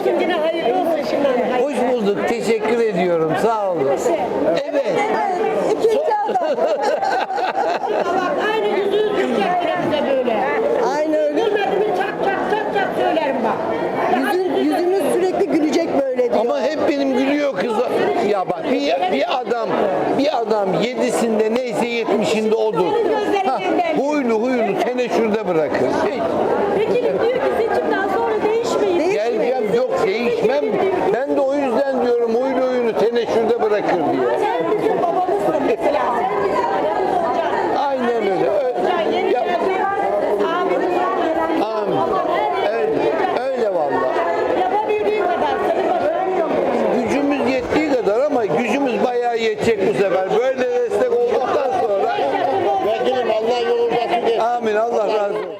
olsun yine hayırlı olsun şimdi. Hoş bulduk. Teşekkür ediyorum. Sağ olun. Evet. İkinci adam. Bak aynı yüzünü Türkiye'de bize böyle. Aynı öyle. Görmedin mi çak çak çak çak söylerim bak. Yüzün, yüzünüz sürekli gülecek böyle diyor. Ama hep benim gülüyor kız. Ya bak bir, bir adam bir adam yedisinde neyse yetmişinde odur. Ha, huylu huylu teneşürde bırakır. Vekili diyor ki şey değişmem. Ben de o yüzden diyorum oyun oyunu teneşürde bırakır diye. Aynen öyle. Ö- ya- Amin. Öyle, öyle valla. Gücümüz yettiği kadar ama gücümüz bayağı yetecek bu sefer. Böyle destek olduktan sonra Vekilim Allah yolunda açık amin Allah razı olsun.